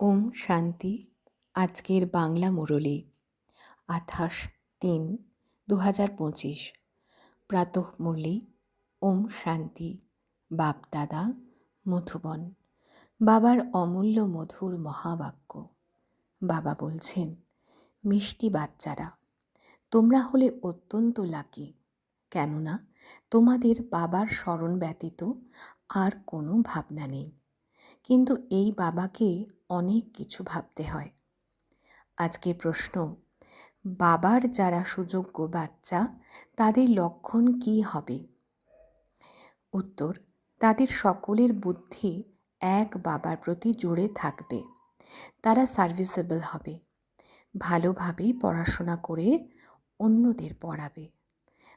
ওম শান্তি। আজকের বাংলা মুরলি, আঠাশ তিন দু হাজার পঁচিশ। প্রাতঃ মুরলি, ওম শান্তি। বাপদাদা মধুবন। বাবার অমূল্য মধুর মহাবাক্য। বাবা বলছেন, মিষ্টি বাচ্চারা, তোমরা হলে অত্যন্ত লাকি। কেননা, তোমাদের বাবার স্মরণ ব্যতীত আর কোনো ভাবনা নেই। কিন্তু এই বাবাকে অনেক কিছু ভাবতে হয়। আজকের প্রশ্ন, বাবার যারা সুযোগ্য বাচ্চা, তাদের লক্ষণ কি হবে? উত্তর, তাদের সকলের বুদ্ধি এক বাবার প্রতি জুড়ে থাকবে। তারা সার্ভিসেবল হবে। ভালোভাবে পড়াশোনা করে অন্যদের পড়াবে।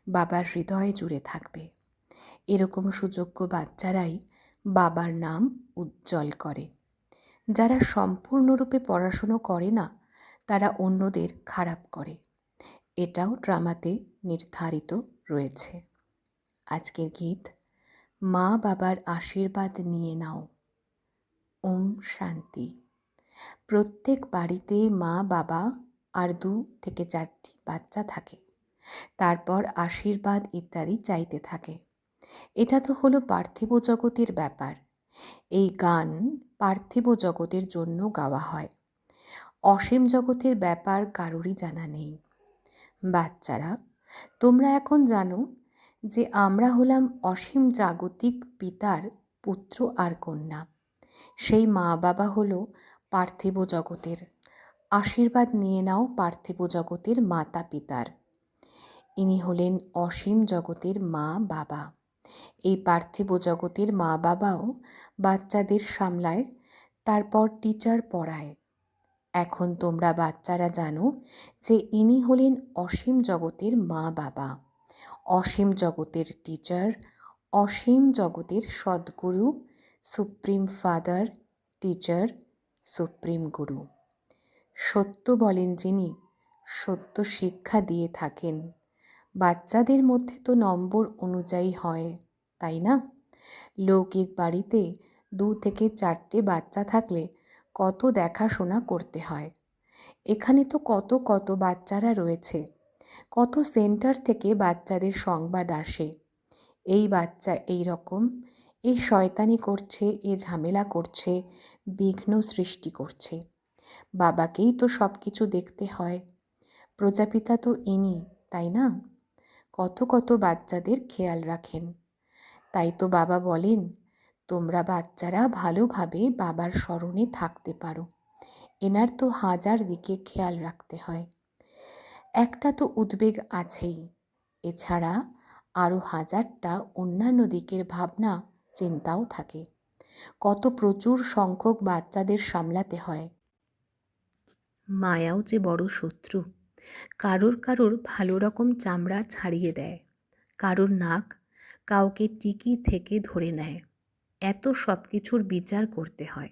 বাবার হৃদয়ে জুড়ে থাকবে। এরকম সুযোগ্য বাচ্চারাই বাবার নাম উজ্জ্বল করে। যারা সম্পূর্ণরূপে পড়াশুনো করে না, তারা অন্যদের খারাপ করে। এটাও ড্রামাতে নির্ধারিত রয়েছে। আজকের গীত, মা বাবার আশীর্বাদ নিয়ে নাও। ওম শান্তি। প্রত্যেক বাড়িতে মা, বাবা আর দু থেকে চারটি বাচ্চা থাকে। তারপর আশীর্বাদ ইত্যাদি চাইতে থাকে। এটা তো হলো পার্থিব জগতের ব্যাপার। এই গান পার্থিব জগতের জন্য গাওয়া হয়। অসীম জগতের ব্যাপার কারোরই জানা নেই। বাচ্চারা, তোমরা এখন জানো যে আমরা হলাম অসীম জাগতিক পিতার পুত্র আর কন্যা। সেই মা বাবা হলো পার্থিব জগতের। আশীর্বাদ নিয়ে নাও পার্থিব জগতের মাতা পিতার ইনি হলেন অসীম জগতের মা বাবা এই পার্থিব জগতের মা বাবাও বাচ্চাদের সামলায়, তারপর টিচার পড়ায়। এখন তোমরা বাচ্চারা জানো যে ইনি হলেন অসীম জগতের মা বাবা অসীম জগতের টিচার, অসীম জগতের সদ্গুরু, supreme father, teacher, supreme guru. সত্য বলেন যিনি, সত্য শিক্ষা দিয়ে থাকেন। বাচ্চাদের মধ্যে তো নম্বর অনুযায়ী হয়, তাই না? লৌকিক বাড়িতে দু থেকে চারটে বাচ্চা থাকলে কত দেখাশোনা করতে হয়? এখানে তো কত কত বাচ্চারা রয়েছে, কত সেন্টার থেকে বাচ্চাদের সংবাদ আসে। এই বাচ্চা এই রকম, এই শয়তানি করছে, এ ঝামেলা করছে, বিঘ্ন সৃষ্টি করছে। বাবাকেই তো সব কিছু দেখতে হয়। প্রজাপিতা তো ইনি, তাই না? কত কত বাচ্চাদের খেয়াল রাখেন। তাই তো বাবা বলেন, তোমরা বাচ্চারা ভালোভাবে বাবার স্মরণে থাকতে পারো। এনার তো হাজার দিকে খেয়াল রাখতে হয়। একটা তো উদ্বেগ আছেই। এছাড়া আরও হাজারটা অন্যান্য দিকের ভাবনা, চিন্তাও থাকে। কত প্রচুর সংখ্যক বাচ্চাদের সামলাতে হয়। মায়াও যে বড় শত্রু। কারোর কারোর ভালো রকম চামড়া ছাড়িয়ে দেয়। কারোর নাক কাউকে টিকি থেকে ধরে নেয়। এত সব কিছুর বিচার করতে হয়।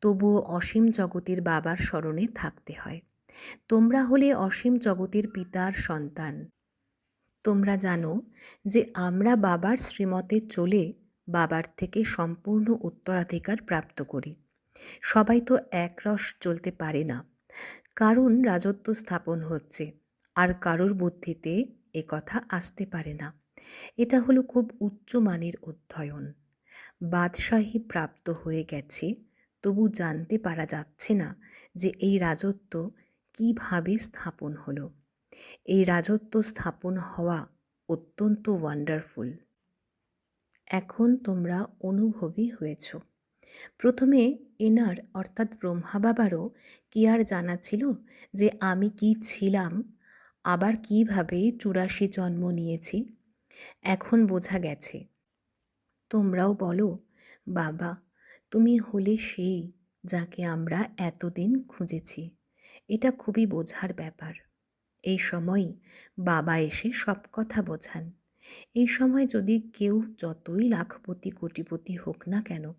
তবুও অসীম জগতের বাবার স্মরণে থাকতে হয়। তোমরা হলে অসীম জগতের পিতার সন্তান। তোমরা জানো যে আমরা বাবার শ্রীমতে চলে বাবার থেকে সম্পূর্ণ উত্তরাধিকার প্রাপ্ত করি। সবাই তো একরস চলতে পারে না। কারণ রাজত্ব স্থাপন হচ্ছে আর কারোর বুদ্ধিতে এ কথা আসতে পারে না। এটা হলো খুব উচ্চমানের অধ্যয়ন। বাদশাহী প্রাপ্ত হয়ে গেছে, তবু জানতে পারা যাচ্ছে না যে এই রাজত্ব কীভাবে স্থাপন হলো। এই রাজত্ব স্থাপন হওয়া অত্যন্ত ওয়ান্ডারফুল এখন তোমরা অনুভবী হয়েছ। প্রথমে এনার, অর্থাৎ ব্রহ্মা বাবারও কি আর জানা ছিল যে আমি কি ছিলাম? আবার কীভাবে চুরাশি জন্ম নিয়েছি? এখন বোঝা গেছে। তোমরাও বলো, বাবা, তুমি হলে সেই যাকে আমরা এতদিন খুঁজেছি। এটা খুবই বোঝার ব্যাপার। এই সময় বাবা এসে সব কথা বোঝান। এই সময় যদি কেউ যতই লাখপতি, কোটিপতি হোক না কেন,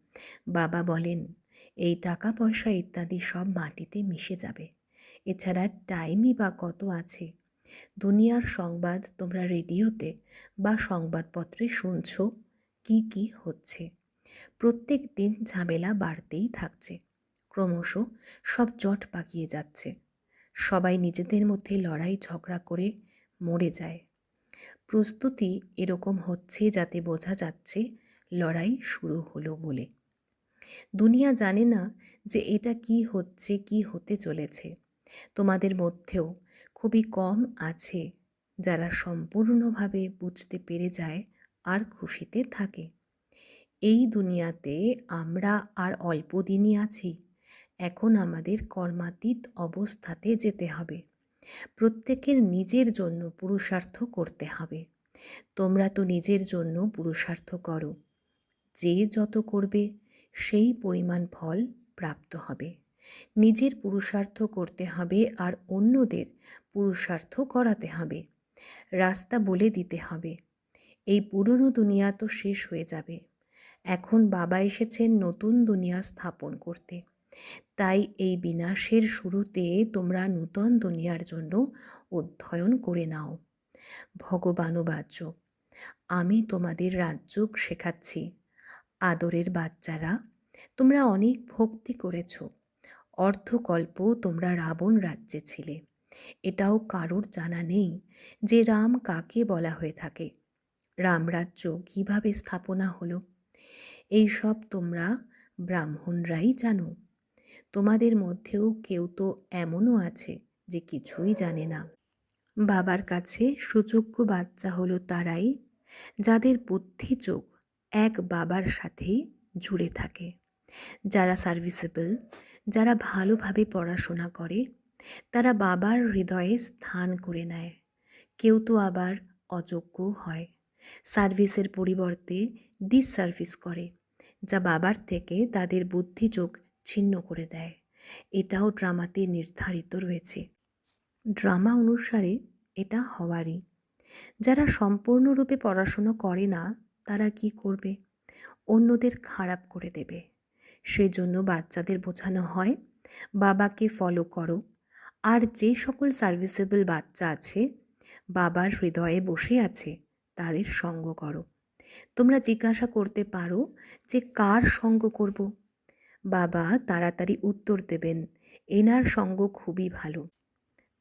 বাবা বলেন, এই টাকা, পয়সা ইত্যাদি সব মাটিতে মিশে যাবে। এছাড়া টাইমই বা কত আছে? দুনিয়ার সংবাদ তোমরা রেডিওতে বা সংবাদপত্রে শুনছ? কি কি হচ্ছে? প্রত্যেক দিন ঝামেলা বাড়তেই থাকছে। ক্রমশ সব জট পাকিয়ে যাচ্ছে। সবাই নিজেদের মধ্যে লড়াই ঝগড়া করে মরে যায়। প্রস্তুতি এরকম হচ্ছে যাতে বোঝা যাচ্ছে লড়াই শুরু হলো বলে। দুনিয়া জানে না যে এটা কি হচ্ছে, কি হতে চলেছে। তোমাদের মধ্যেও খুবই কম আছে যারা সম্পূর্ণভাবে বুঝতে পেরে যায় আর খুশিতে থাকে। এই দুনিয়াতে আমরা আর অল্প দিনই আছি। এখন আমাদের কর্মাতীত অবস্থাতে যেতে হবে। প্রত্যেকের নিজের জন্য পুরুষার্থ করতে হবে। তোমরা তো নিজের জন্য পুরুষার্থ করো। যে যত করবে, সেই পরিমাণ ফল প্রাপ্ত হবে। নিজের পুরুষার্থ করতে হবে আর অন্যদের পুরুষার্থ করাতে হবে। রাস্তা বলে দিতে হবে। এই পুরনো দুনিয়া তো শেষ হয়ে যাবে। এখন বাবা এসেছেন নতুন দুনিয়া স্থাপন করতে। তাই এই বিনাশের শুরুতে তোমরা নূতন দুনিয়ার জন্য অধ্যয়ন করে নাও। ভগবানুবাচ্য আমি তোমাদের রাজ্য শেখাচ্ছি। আদরের বাচ্চারা, তোমরা অনেক ভক্তি করেছ। অর্ধকল্প তোমরা রাবণ রাজ্যে ছিলে। এটাও কারোর জানা নেই যে রাম কাকে বলা হয়ে থাকে। রামরাজ্য কীভাবে স্থাপনা হলো? এই সব তোমরা ব্রাহ্মণরাই জানো। তোমাদের মধ্যেও কেউ তো এমনও আছে যে কিছুই জানে না। বাবার কাছে সুযোগ্য বাচ্চা হলো তারাই, যাদের বুদ্ধি চোখ এক বাবার সাথেই জুড়ে থাকে। যারা সার্ভিসেবল যারা ভালোভাবে পড়াশোনা করে, তারা বাবার হৃদয়ে স্থান করে নেয়। কেউ তো আবার অযোগ্য হয়। সার্ভিসের পরিবর্তে ডিসসার্ভিস করে, যা বাবার থেকে তাদের বুদ্ধি চোখ ছিন্ন করে দেয়। এটাও ড্রামাতে নির্ধারিত রয়েছে। ড্রামা অনুসারে এটা হওয়ারই। যারা সম্পূর্ণরূপে পড়াশুনো করে না, তারা কি করবে? অন্যদের খারাপ করে দেবে। সেজন্য বাচ্চাদের বোঝানো হয়, বাবাকে ফলো করো। আর যে সকল সার্ভিসেবল বাচ্চা আছে, বাবার হৃদয়ে বসে আছে, তাদের সঙ্গ করো। তোমরা জিজ্ঞাসা করতে পারো যে কার সঙ্গ করব? বাবা তাড়াতাড়ি উত্তর দেবেন, এনার সঙ্গ খুবই ভালো।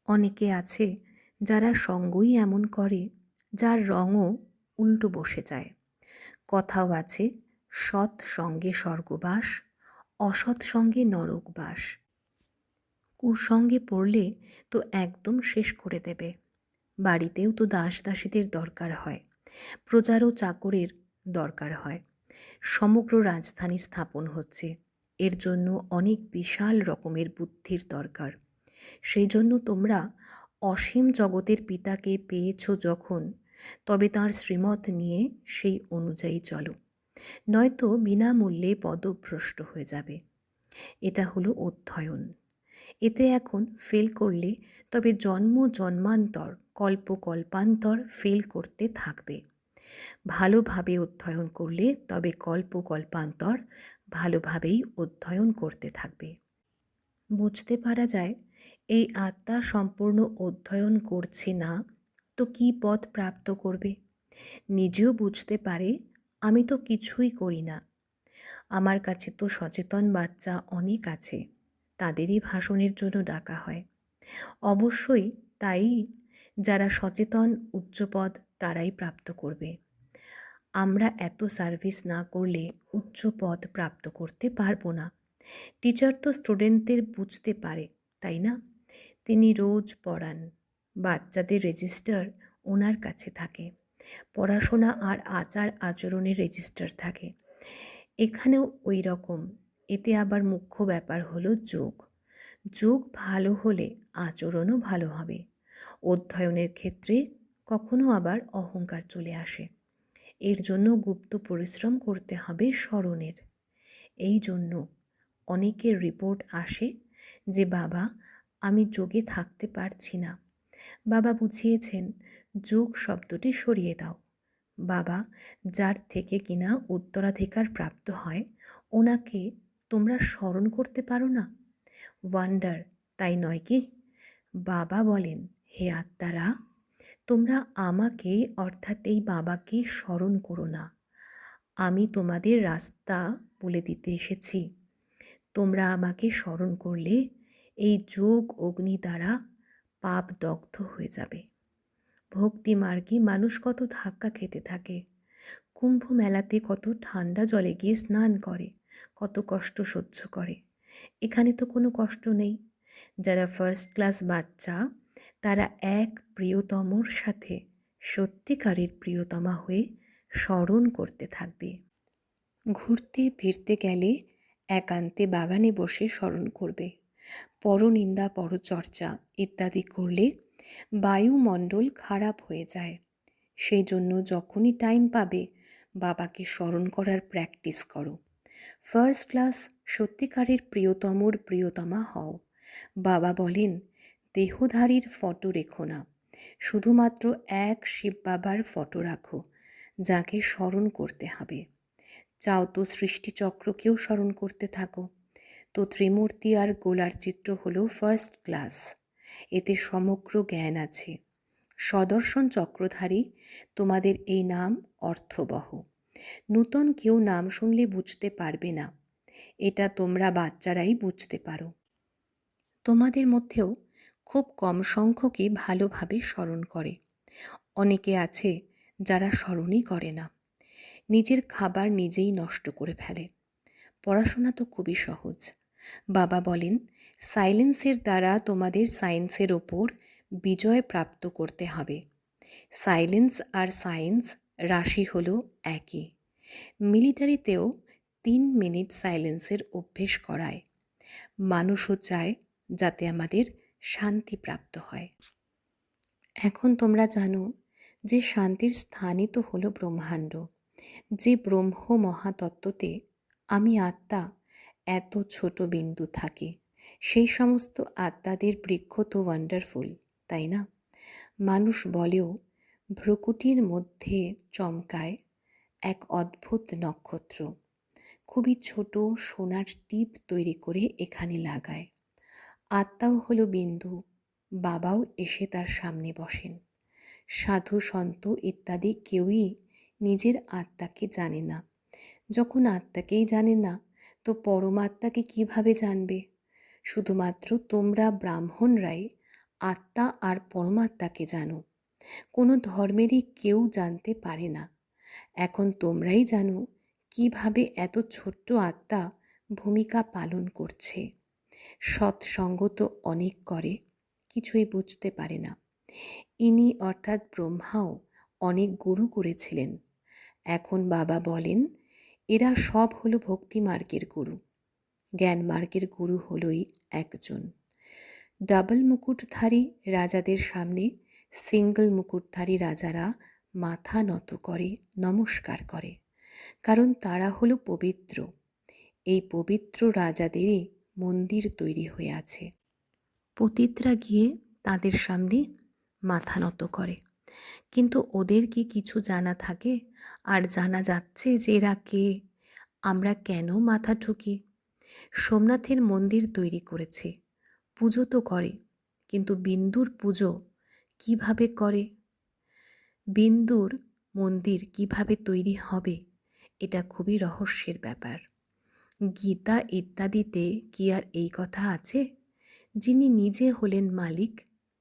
অনেকে আছে যারা সঙ্গই এমন করে, যার রঙও উল্টো বসে যায়। কথাও আছে, সৎ সঙ্গে স্বর্গবাস, অসৎ সঙ্গে নরকবাস। কুসঙ্গে পড়লে তো একদম শেষ করে দেবে। বাড়িতেও তো দাস দাসীদের দরকার হয়, প্রজারও চাকরের দরকার হয়। সমগ্র রাজধানী স্থাপন হচ্ছে। এর জন্য অনেক বিশাল রকমের বুদ্ধির দরকার। সেই জন্য তোমরা অসীম জগতের পিতাকে পেয়েছ যখন, তবে তার শ্রীমত নিয়ে সেই অনুযায়ী চলো। নয়তো বিনামূল্যে পদভ্রষ্ট হয়ে যাবে। এটা হলো অধ্যয়ন। এতে এখন ফেল করলে তবে জন্ম জন্মান্তর, কল্প কল্পান্তর ফেল করতে থাকবে। ভালোভাবে অধ্যয়ন করলে তবে কল্প কল্পান্তর ভালোভাবেই অধ্যয়ন করতে থাকবে। বুঝতে পারা যায়, এই আত্মা সম্পূর্ণ অধ্যয়ন করছে না, তো কি পথ প্রাপ্ত করবে? নিজেও বুঝতে পারে, আমি তো কিছুই করি না। আমার কাছে তো সচেতন বাচ্চা অনেক আছে, তাদেরই ভাষণের জন্য ডাকা হয়। অবশ্যই তাই যারা সচেতন উচ্চপদ তারাই প্রাপ্ত করবে। আমরা এত সার্ভিস না করলে উচ্চ পদ প্রাপ্ত করতে পারব না। টিচার তো স্টুডেন্টদের বুঝতে পারে, তাই না? তিনি রোজ পড়ান, বাচ্চাদের রেজিস্টার ওনার কাছে থাকে, পড়াশোনা আর আচার আচরণের রেজিস্টার থাকে। এখানেও ওই রকম, এতে আবার মুখ্য ব্যাপার হলো যোগ। যোগ ভালো হলে আচরণও ভালো হবে, অধ্যয়নের ক্ষেত্রে কখনো আবার অহংকার চলে আসে। এর জন্য গুপ্ত পরিশ্রম করতে হবে স্মরণের এই জন্য অনেকের রিপোর্ট আসে যে, বাবা, আমি যোগে থাকতে পারছি না। বাবা বুঝিয়েছেন, যোগ শব্দটি সরিয়ে দাও। বাবা, যার থেকে কিনা উত্তরাধিকার প্রাপ্ত হয়, ওনাকে তোমরা স্মরণ করতে পারো না? ওয়ান্ডার তাই নয় কি? বাবা বলেন, হে আত্মারা তোমরা আমাকে, অর্থাৎ এই বাবাকে স্মরণ করো না। আমি তোমাদের রাস্তা বলে দিতে এসেছি। তোমরা আমাকে স্মরণ করলে এই যোগ অগ্নি দ্বারা পাপ দগ্ধ হয়ে যাবে। ভক্তি মার্গে মানুষ কত ধাক্কা খেতে থাকে। কুম্ভ মেলাতে কত ঠান্ডা জলে গিয়ে স্নান করে, কত কষ্ট সহ্য করে। এখানে তো কোনো কষ্ট নেই। যারা ফার্স্ট ক্লাস বাচ্চা তারা এক প্রিয়তমর সাথে সত্যিকারের প্রিয়তমা হয়ে স্মরণ করতে থাকবে। ঘুরতে ফিরতে গেলে একান্তে বাগানে বসে স্মরণ করবে। পরনিন্দা, পরচর্চা ইত্যাদি করলে বায়ুমণ্ডল খারাপ হয়ে যায়। সেই জন্য যখনই টাইম পাবে, বাবাকে স্মরণ করার প্র্যাকটিস করো। ফার্স্ট ক্লাস সত্যিকারের প্রিয়তমর প্রিয়তমা হও। বাবা বলেন দেহধারীর ফটো রেখো না। শুধুমাত্র এক শিব বাবার ফটো রাখো, যাকে স্মরণ করতে হবে। চাও তো সৃষ্টিচক্রকেও স্মরণ করতে থাকো। তো ত্রিমূর্তি আর গোলার চিত্র হলো ফার্স্ট ক্লাস এতে সমগ্র জ্ঞান আছে। সদর্শন চক্রধারী, তোমাদের এই নাম অর্থবহ। নূতন কেউ নাম শুনলে বুঝতে পারবে না। এটা তোমরা বাচ্চারাই বুঝতে পারো। তোমাদের মধ্যেও খুব কম সংখ্যকই ভালোভাবে স্মরণ করে। অনেকে আছে যারা স্মরণই করে না। নিজের খাবার নিজেই নষ্ট করে ফেলে। পড়াশোনা তো খুবই সহজ। বাবা বলেন, সাইলেন্সের দ্বারা তোমাদের সায়েন্সের ওপর বিজয় প্রাপ্ত করতে হবে। সাইলেন্স আর সায়েন্স রাশি হলো একই মিলিটারিতেও তিন মিনিট সাইলেন্সের অভ্যেস করায়। মানুষও চায় যাতে আমাদের শান্তি প্রাপ্ত হয়। এখন তোমরা জানো যে শান্তির স্থানই তো হলো ব্রহ্মাণ্ড। যে ব্রহ্ম মহাতত্ত্বতে আমি আত্মা এত ছোট বিন্দু থাকে, সেই সমস্ত আত্মাদের বৃক্ষ তো ওয়ান্ডারফুল তাই না? মানুষ বলেও ভ্রকুটির মধ্যে চমকায় এক অদ্ভুত নক্ষত্র। খুবই ছোট সোনার টিপ তৈরি করে এখানে লাগায়। আত্মাও হলো বিন্দু, বাবাও এসে তার সামনে বসেন। সাধু, সন্ত ইত্যাদি কেউই নিজের আত্মাকে জানে না। যখন আত্মাকেই জানে না, তো পরমাত্মাকে কীভাবে জানবে? শুধুমাত্র তোমরা ব্রাহ্মণরাই আত্মা আর পরমাত্মাকে জানো। কোনো ধর্মেরই কেউ জানতে পারে না। এখন তোমরাই জানো কীভাবে এত ছোট্ট আত্মা ভূমিকা পালন করছে। সৎসঙ্গ তো অনেক করে, কিছুই বুঝতে পারে না। ইনি অর্থাৎ ব্রহ্মাও অনেক গুরু করেছিলেন। এখন বাবা বলেন, এরা সব হলো ভক্তি মার্গের গুরু। জ্ঞান মার্গের গুরু হলোই একজন। ডাবল মুকুটধারী রাজাদের সামনে সিঙ্গল মুকুটধারী রাজারা মাথা নত করে, নমস্কার করে। কারণ তারা হলো পবিত্র। এই পবিত্র রাজাদেরই মন্দির তৈরি হয়ে আছে। পতিতরা গিয়ে তাদের সামনে মাথা নত করে। কিন্তু ওদের কি কিছু জানা থাকে? আর জানা যাচ্ছে যে এরা কে? আমরা কেন মাথা ঠুকি? সোমনাথের মন্দির তৈরি করেছে। পুজো তো করে, কিন্তু বিন্দুর পুজো কীভাবে করে? বিন্দুর মন্দির কীভাবে তৈরি হবে? এটা খুবই রহস্যের ব্যাপার। গীতা ইত্যাদিতে কি আর এই কথা আছে? যিনি নিজে হলেন মালিক,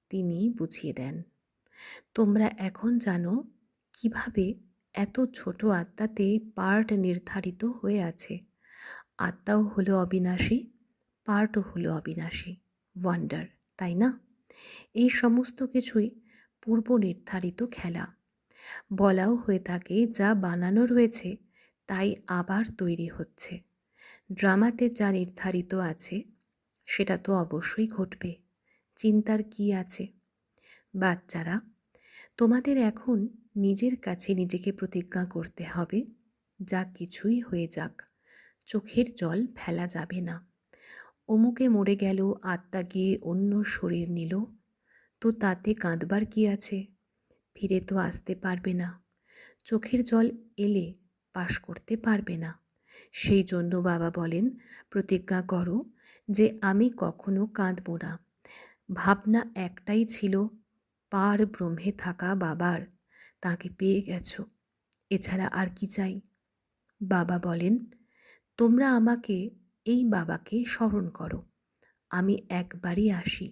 তিনি বুঝিয়ে দেন। তোমরা এখন জানো কীভাবে এত ছোট আত্মাতে পার্ট নির্ধারিত হয়ে আছে। আত্মাও হলো অবিনাশী, পার্টও হলো অবিনাশী। ওয়ান্ডার তাই না? এই সমস্ত কিছুই পূর্ব নির্ধারিত খেলা। বলাও হয়ে থাকে যা বানানো রয়েছে, তাই আবার তৈরি হচ্ছে। ড্রামাতে যা নির্ধারিত আছে, সেটা তো অবশ্যই ঘটবে। চিন্তার কি আছে? বাচ্চারা, তোমাদের এখন নিজের কাছে নিজেকে প্রতিজ্ঞা করতে হবে, যা কিছুই হয়ে যাক। চোখের জল ফেলা যাবে না। অমুকে মরে গেল, আত্মা গিয়ে অন্য শরীর নিল। তো তাতে কাঁদবার কি আছে? ফিরে তো আসতে পারবে না। চোখের জল এলে পাশ করতে পারবে না। সেই জন্য বাবা বলেন, প্রতিজ্ঞা করো যে আমি কখনো কাঁদব না। ভাবনা একটাই ছিল, পার ব্রহ্মে থাকা বাবার, তাকে পেয়ে গেছো, এছাড়া আর কি চাই? বাবা বলেন, তোমরা আমাকে, এই বাবাকে স্মরণ করো। আমি একবারই আসি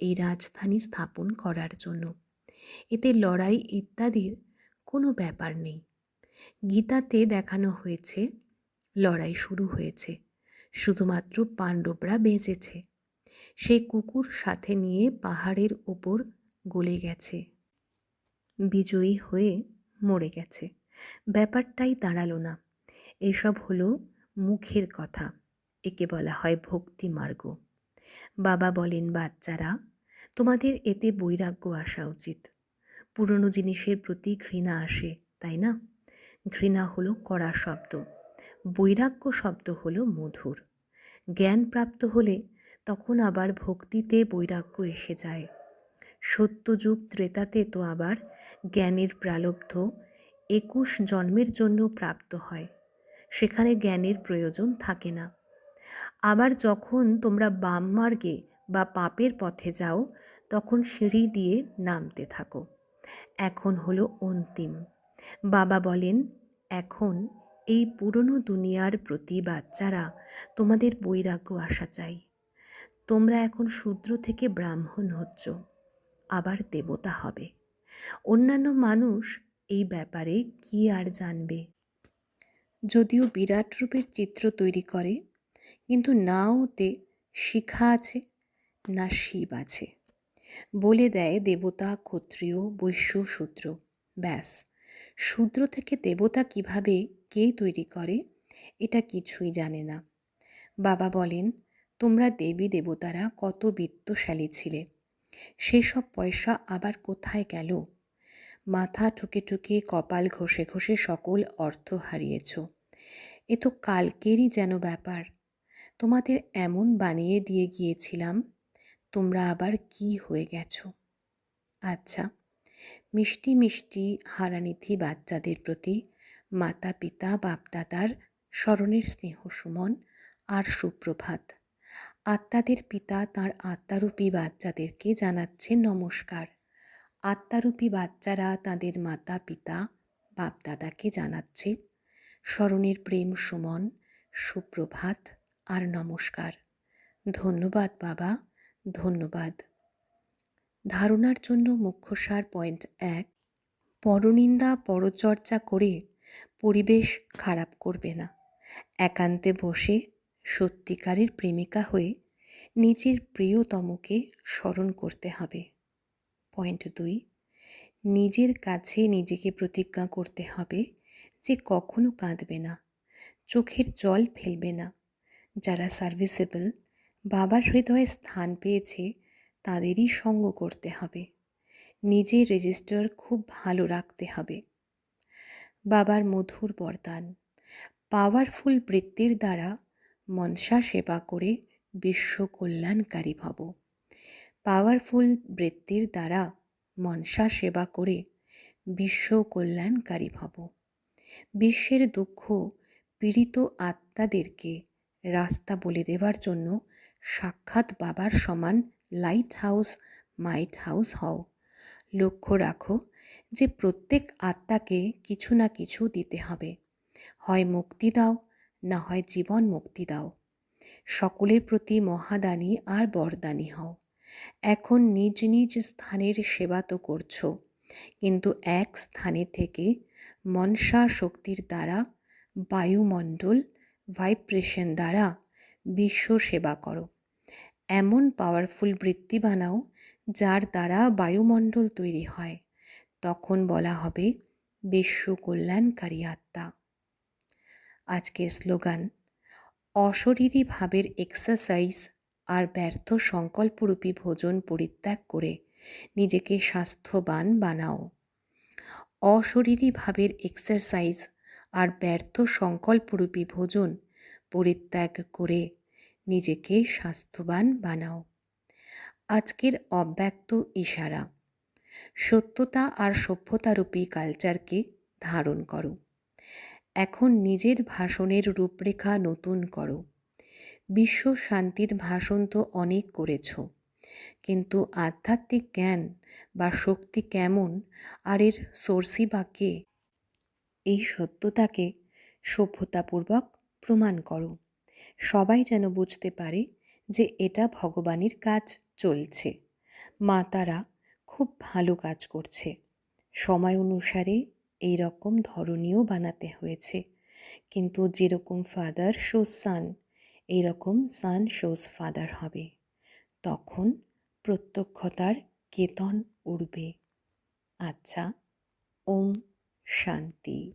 এই রাজধানী স্থাপন করার জন্য। এতে লড়াই ইত্যাদির কোনো ব্যাপার নেই। গীতাতে দেখানো হয়েছে লড়াই শুরু হয়েছে। শুধুমাত্র পাণ্ডবরা বেঁচেছে। সেই কুকুর সাথে নিয়ে পাহাড়ের ওপর গলে গেছে। বিজয়ী হয়ে মরে গেছে। ব্যাপারটাই দাঁড়াল না। এসব হলো মুখের কথা। একে বলা হয় ভক্তি মার্গ। বাবা বলেন, বাচ্চারা, তোমাদের এতে বৈরাগ্য আসা উচিত। পুরনো জিনিসের প্রতি ঘৃণা আসে, তাই না? ঘৃণা হলো কড়া শব্দ। বৈরাগ্য শব্দ হল মধুর। জ্ঞান প্রাপ্ত হলে তখন আবার ভক্তিতে বৈরাগ্য এসে যায়। সত্যযুগ ত্রেতাতে তো আবার জ্ঞানের প্রালব্ধ একুশ জন্মের জন্য প্রাপ্ত হয়। সেখানে জ্ঞানের প্রয়োজন থাকে না। আবার যখন তোমরা বাম মার্গে বা পাপের পথে যাও, তখন সিঁড়ি দিয়ে নামতে থাকো। এখন হলো অন্তিম। বাবা বলেন, এখন এই পুরনো দুনিয়ার প্রতি বাচ্চারা তোমাদের বৈরাগ্য আসা চাই। তোমরা এখন শূদ্র থেকে ব্রাহ্মণ হচ্ছ, আবার দেবতা হবে। অন্যান্য মানুষ এই ব্যাপারে কি আর জানবে? যদিও বিরাট রূপের চিত্র তৈরি করে, কিন্তু না ওতে শিখা আছে, না শিব আছে। বলে দেয় দেবতা, ক্ষত্রিয়, বৈশ্য, শূদ্র, ব্যাস। শূদ্র থেকে দেবতা কীভাবে কে তৈরি করে, এটা কিছুই জানে না। বাবা বলেন, তোমরা দেবী দেবতারা কত বিত্তশালী ছিলে। সেসব পয়সা আবার কোথায় গেল? মাথা ঠুকে ঠুকে কপাল ঘষে ঘষে সকল অর্থ হারিয়েছ। এ তো কালকেরই যেন ব্যাপার। তোমাদের এমন বানিয়ে দিয়ে গিয়েছিলাম, তোমরা আবার কি হয়ে গেছো? আচ্ছা। মিষ্টি মিষ্টি হারানিধি বাচ্চাদের প্রতি মাতা পিতা বাপদাদার স্মরণের স্নেহ সুমন আর সুপ্রভাত। আত্মাদের পিতা তার আত্মারূপী বাচ্চাদেরকে জানাচ্ছে নমস্কার। আত্মারূপী বাচ্চারা তাদের মাতা পিতা বাপদাদাকে জানাচ্ছে স্মরণের প্রেম সুমন, সুপ্রভাত আর নমস্কার। ধন্যবাদ বাবা, ধন্যবাদ। ধারণার জন্য মুখ্য সার পয়েন্ট এক, পরনিন্দা পরচর্চা করে পরিবেশ খারাপ করবে না। একান্তে বসে সত্যিকারের প্রেমিকা হয়ে নিজের প্রিয়তমকে স্মরণ করতে হবে। পয়েন্ট দুই, নিজের কাছে নিজেকে প্রতিজ্ঞা করতে হবে যে কখনো কাঁদবে না, চোখের জল ফেলবে না। যারা সার্ভিসেবল, বাবার হৃদয়ে স্থান পেয়েছে তাদেরই সঙ্গ করতে হবে। নিজের রেজিস্টার খুব ভালো রাখতে হবে। বাবার মধুর বরদান পাওয়ারফুল বৃত্তির দ্বারা মনসা সেবা করে বিশ্ব কল্যাণকারী ভব। পাওয়ারফুল বৃত্তির দ্বারা মনসা সেবা করে বিশ্ব কল্যাণকারী ভব। বিশ্বের দুঃখ পীড়িত আত্মাদেরকে রাস্তা বলে দেওয়ার জন্য সাক্ষাৎ বাবার সমান লাইট হাউস মাইট হাউস হও। লক্ষ্য রাখো যে প্রত্যেক আত্মাকে কিছু না কিছু দিতে হবে। হয় মুক্তি দাও, না হয় জীবন মুক্তি দাও। সকলের প্রতি মহাদানী আর বরদানী হও। এখন নিজ নিজ স্থানের সেবা তো করছ, কিন্তু এক স্থানে থেকে মনসা শক্তির দ্বারা, বায়ুমণ্ডল ভাইব্রেশন দ্বারা বিশ্ব সেবা করো। এমন পাওয়ারফুল বৃত্তি বানাও যার দ্বারা বায়ুমণ্ডল তৈরি হয়। তখন বলা হবে বিশ্ব কল্যাণকারী আত্মা। আজকের স্লোগান, অশরীরী ভাবের এক্সারসাইজ আর ব্যর্থ সংকল্পরূপী ভোজন পরিত্যাগ করে নিজেকে স্বাস্থ্যবান বানাও। অশরীরী ভাবের এক্সারসাইজ আর ব্যর্থ সংকল্পরূপী ভোজন পরিত্যাগ করে নিজেকে স্বাস্থ্যবান বানাও। আজকের অব্যক্ত ইশারা। সত্যতা আর সভ্যতারূপী কালচারকে ধারণ করো। এখন নিজের ভাষণের রূপরেখা নতুন করো। বিশ্ব শান্তির ভাষণ তো অনেক করেছ। কিন্তু আধ্যাত্মিক জ্ঞান বা শক্তি কেমন আর এর সোর্সি বা কে? এই সত্যতাকে সভ্যতাপূর্বক প্রমাণ করো। সবাই যেন বুঝতে পারে যে এটা ভগবানের কাজ চলছে। মা তারা খুব ভালো কাজ করছে। সময় অনুসারে এই রকম ধরনীয় বানাতে হয়েছে। কিন্তু যেরকম ফাদার শোজ সান এইরকম সান শোজ ফাদার হবে। তখন প্রত্যক্ষতার কেতন উড়বে। আচ্ছা ওম শান্তি।